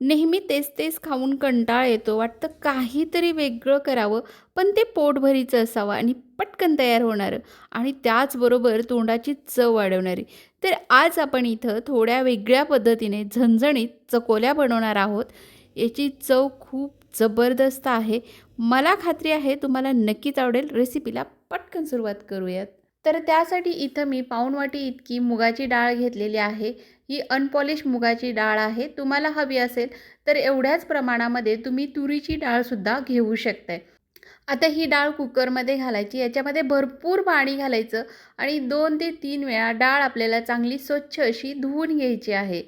नेहमी तेच तेच खाऊन कंटाळा येतो. वाटतं काहीतरी वेगळं करावं पण ते पोटभरीचं असावं आणि पटकन तयार होणारं आणि त्याचबरोबर तोंडाची चव वाढवणारी. तर आज आपण इथं थोड्या वेगळ्या पद्धतीने झणझणीत चकोल्या बनवणार आहोत. याची चव खूप जबरदस्त आहे. मला खात्री आहे तुम्हाला नक्कीच आवडेल. रेसिपीला पटकन सुरुवात करूयात. तर त्यासाठी इथं मी पाऊणवाटी इतकी मुगाची डाळ घेतलेली आहे. ही अनपॉलिश मुगाची डाळ आहे. तुम्हाला हवी असेल तर एवढ्याच प्रमाणामध्ये तुम्ही तुरीची डाळसुद्धा घेऊ शकताय. आता ही डाळ कुकरमध्ये घालायची. याच्यामध्ये भरपूर पाणी घालायचं आणि दोन ते तीन वेळा डाळ आपल्याला चांगली स्वच्छ अशी धुवून घ्यायची आहे.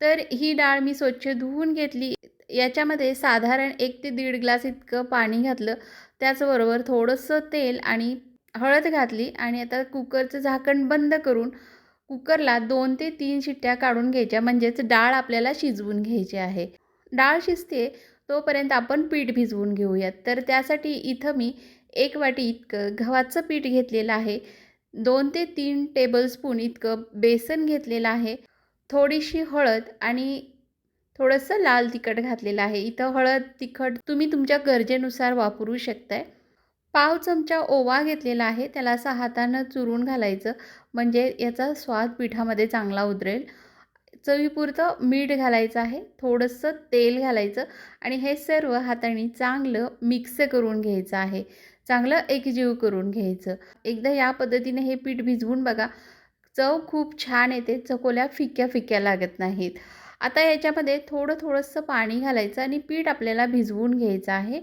तर ही डाळ मी स्वच्छ धुवून घेतली. याच्यामध्ये साधारण एक ते दीड ग्लास इतकं पाणी घातलं. त्याचबरोबर थोडंसं तेल आणि हळद घातली आणि आता कुकरचं झाकण बंद करून कुकरला दोन ते तीन शिट्ट्या काढून घ्यायच्या. म्हणजेच डाळ आपल्याला शिजवून घ्यायची आहे. डाळ शिजते तोपर्यंत आपण पीठ भिजवून घेऊयात. तर त्यासाठी इथं मी एक वाटी इतकं गव्हाचं पीठ घेतलेलं आहे. दोन ते तीन टेबलस्पून इतकं बेसन घेतलेलं आहे. थोडीशी हळद आणि थोडंसं लाल तिखट घातलेलं आहे. इथं हळद तिखट तुम्ही तुमच्या गरजेनुसार वापरू शकताय. पाव चमचा ओवा घेतलेला आहे. त्याला असं हातानं चुरून घालायचं. म्हणजे याचा स्वाद पिठामध्ये चांगला उतरेल. चवीपुरतं मीठ घालायचं आहे. थोडंसं तेल घालायचं. आणि हे सर्व हाताने चांगलं मिक्स करून घ्यायचं आहे. चांगलं एकजीव करून घ्यायचं. एकदा या पद्धतीने हे पीठ भिजवून बघा. चव खूप छान येते. चकोल्या फिक्या फिक्या लागत नाहीत. आता याच्यामध्ये थोडं थोडंसं पाणी घालायचं आणि पीठ आपल्याला भिजवून घ्यायचं आहे.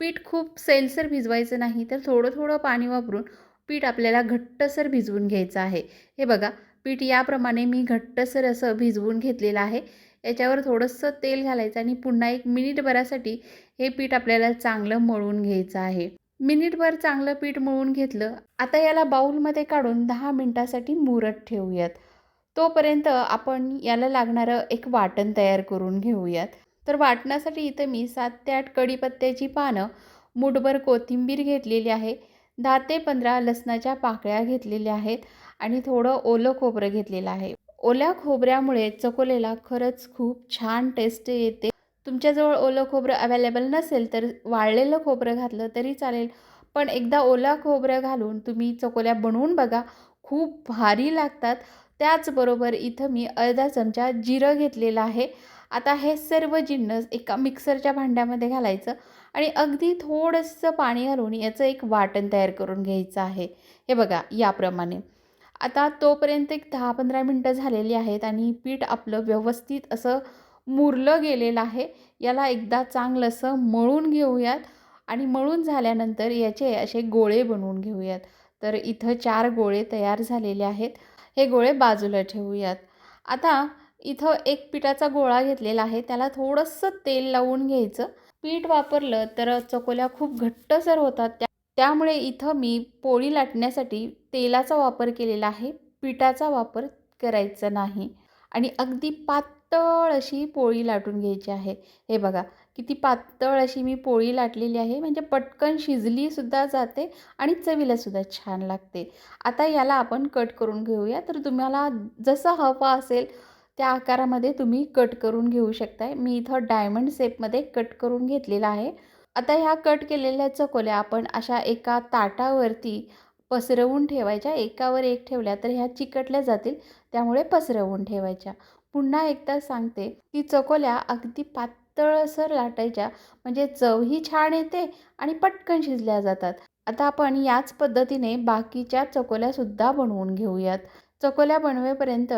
पीठ खूप सेलसर भिजवायचं नाही तर थोडं थोडं पाणी वापरून पीठ आपल्याला घट्टसर भिजवून घ्यायचं आहे. हे बघा पीठ याप्रमाणे मी घट्टसर असं भिजवून घेतलेलं आहे. याच्यावर थोडंसं तेल घालायचं आणि पुन्हा एक मिनिटभरासाठी हे पीठ आपल्याला चांगलं मळून घ्यायचं आहे. मिनिटभर चांगलं पीठ मळून घेतलं आता याला बाऊलमध्ये काढून दहा मिनटासाठी मुरत ठेवूयात. तोपर्यंत आपण याला लागणारं एक वाटण तयार करून घेऊयात. तर वाटण्यासाठी इथं मी सात ते आठ कढीपत्त्याची पानं मुठभर कोथिंबीर घेतलेली आहे दहा ते पंधरा लसणाच्या पाकळ्या घेतलेल्या आहेत आणि थोडं ओलं खोबरं घेतलेलं आहे. ओल्या खोबऱ्यामुळे चकोलेला खरंच खूप छान टेस्ट येते. तुमच्याजवळ ओलं खोबरं अवेलेबल नसेल तर वाळलेलं खोबरं घातलं तरी चालेल पण एकदा ओला खोबरं घालून तुम्ही चकोल्या बनवून बघा. खूप भारी लागतात. त्याचबरोबर इथं मी अर्धा चमचा जिरं घेतलेलं आहे. आता हे सर्व जिन्नस एका मिक्सरच्या भांड्यामध्ये घालायचं आणि अगदी थोडंसं पाणी घालून याचं एक वाटण तयार करून घ्यायचं आहे. हे बघा याप्रमाणे. आता तोपर्यंत एक दहा पंधरा मिनटं झालेली आहेत आणि पीठ आपलं व्यवस्थित असं मुरलं गेलेलं आहे. याला एकदा चांगलं असं मळून घेऊयात आणि मळून झाल्यानंतर याचे असे गोळे बनवून घेऊयात. तर इथं चार गोळे तयार झालेले आहेत. हे गोळे बाजूला ठेवूयात. आता इथं एक पिठाचा गोळा घेतलेला आहे. त्याला थोडंसं तेल लावून घ्यायचं. पीठ वापरलं तर चकोल्या खूप घट्टसर होतात. त्या त्यामुळे इथं मी पोळी लाटण्यासाठी तेलाचा वापर केलेला आहे. पिठाचा वापर करायचा नाही. आणि अगदी पातळ अशी पोळी लाटून घ्यायची आहे. हे बघा किती पातळ अशी मी पोळी लाटलेली आहे. म्हणजे पटकन शिजलीसुद्धा जाते आणि चवीलासुद्धा छान लागते. आता याला आपण कट करून घेऊया. तर तुम्हाला जसं हवं असेल त्या आकारामध्ये तुम्ही कट करून घेऊ शकताय. मी इथं डायमंड शेपमध्ये कट करून घेतलेला आहे. आता ह्या कट केलेल्या चकोल्या आपण अशा एका ताटावरती पसरवून ठेवायच्या. एकावर एक ठेवल्या तर ह्या चिकटल्या जातील. त्यामुळे पसरवून ठेवायच्या. पुन्हा एकदा सांगते की चकोल्या अगदी पातळसर लाटायच्या. म्हणजे चवही छान येते आणि पटकन शिजल्या जातात. आता आपण याच पद्धतीने बाकीच्या चकोल्यासुद्धा बनवून घेऊयात. चकोल्या बनवेपर्यंत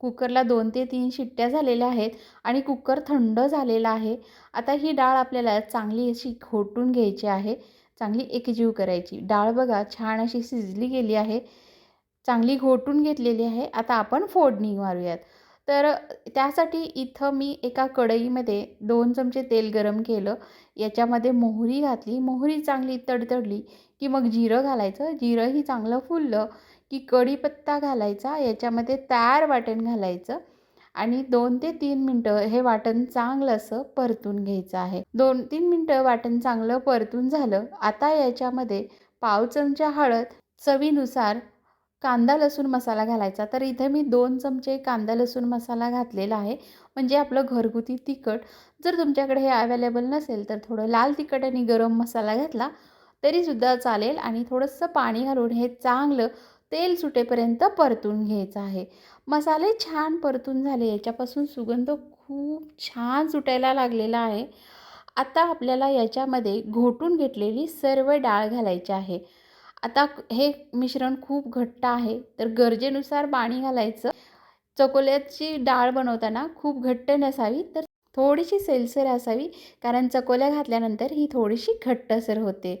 कुकरला दोन ते तीन शिट्ट्या झालेल्या आहेत आणि कुकर थंड झालेला आहे. आता ही डाळ आपल्याला चांगली अशी घोटून घ्यायची आहे. चांगली एकजीव करायची. डाळ बघा छान अशी शिजली गेली आहे. चांगली घोटून घेतलेली आहे. आता आपण फोडणी मारूयात. तर त्यासाठी इथं मी एका कढईमध्ये दोन चमचे तेल गरम केलं. याच्यामध्ये मोहरी घातली. मोहरी चांगली तडतडली की मग जिरं घालायचं. जिरंही चांगलं फुललं की कढीपत्ता घालायचा याच्यामध्ये तयार वाटण घालायचं आणि दोन ते तीन मिनटं हे वाटण चांगलं असं परतून घ्यायचं आहे. दोन तीन मिनटं वाटण चांगलं परतून झालं आता याच्यामध्ये पाव चमचा हळद चवीनुसार कांदा लसूण मसाला घालायचा. तर इथे मी दोन चमचे कांदा लसूण मसाला घातलेला आहे. म्हणजे आपलं घरगुती तिखट जर तुमच्याकडे हे अवेलेबल नसेल तर थोडं लाल तिखट आणि गरम मसाला घातला तरीसुद्धा चालेल आणि थोडंसं पाणी घालून हे चांगलं तेल सुटेपर्यंत परतून घ्यायचं आहे. मसाले छान परतून झाले. याच्यापासून सुगंध खूप छान सुटायला लागलेला आहे. आता आपल्याला याच्यामध्ये घोटून घेतलेली सर्व डाळ घालायची आहे. आता हे मिश्रण खूप घट्ट आहे. तर गरजेनुसार पाणी घालायचं. चकोल्याची डाळ बनवताना खूप घट्ट नसावी तर थोडीशी सेलसर असावी कारण चकोल्या घातल्यानंतर ही थोडीशी घट्टसर होते.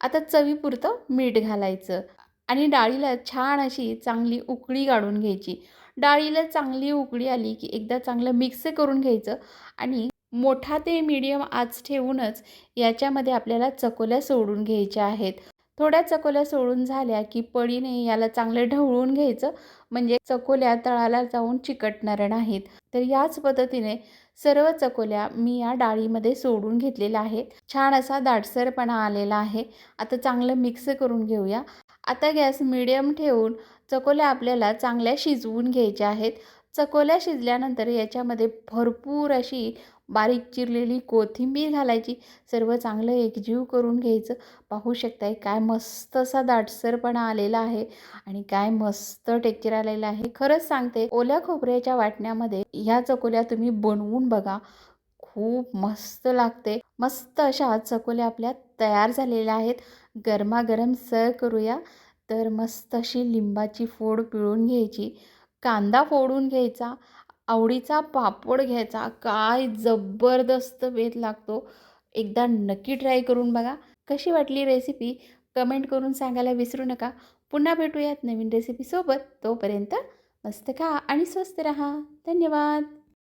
आता चवीपुरतं मीठ घालायचं. आणि डाळीला छान अशी चांगली उकळी काढून घ्यायची. डाळीला चांगली उकळी आली की एकदा चांगलं मिक्स करून घ्यायचं आणि मोठा ते मीडियम आच ठेवूनच याच्यामध्ये आपल्याला चकोल्या सोडून घ्यायच्या आहेत. थोड्या चकोल्या सोडून झाल्या की पळीने याला चांगले ढवळून घ्यायचं. म्हणजे चकोल्या तळाला जाऊन चिकटणार नाहीत. तर याच पद्धतीने सर्व चकोल्या मी या डाळीमध्ये सोडून घेतलेल्या आहेत. छान असा दाटसरपणा आलेला आहे. आता चांगलं मिक्स करून घेऊया. आता गॅस मिडियम ठेवून चकोल्या आपल्याला चांगल्या शिजवून घ्यायच्या आहेत. चकोल्या शिजल्यानंतर याच्यामध्ये भरपूर अशी बारीक चिरलेली कोथिंबीर घालायची. सर्व चांगलं एकजीव करून घ्यायचं. पाहू शकताय काय मस्त असा दाटसरपणा आलेला आहे आणि काय मस्त टेक्चर आलेलं आहे. खरंच सांगते ओल्या खोबऱ्याच्या वाटण्यामध्ये ह्या चकोल्या तुम्ही बनवून बघा. खूप मस्त लागते. मस्त अशा चकोल्या आपल्या तयार झालेल्या आहेत. गरमागरम सर्व करूया. तर मस्त अशी लिंबाची फोड पिळून घ्यायची. कांदा फोडून घ्यायचा आवडीचा पापड घ्यायचा काय जबरदस्त वेध लागतो. एकदा नक्की ट्राय करून बघा. कशी वाटली रेसिपी? कमेंट करून सांगायला विसरू नका. पुन्हा भेटूयात नवीन रेसिपीसोबत तोपर्यंत मस्त खा आणि स्वस्त रहा. धन्यवाद.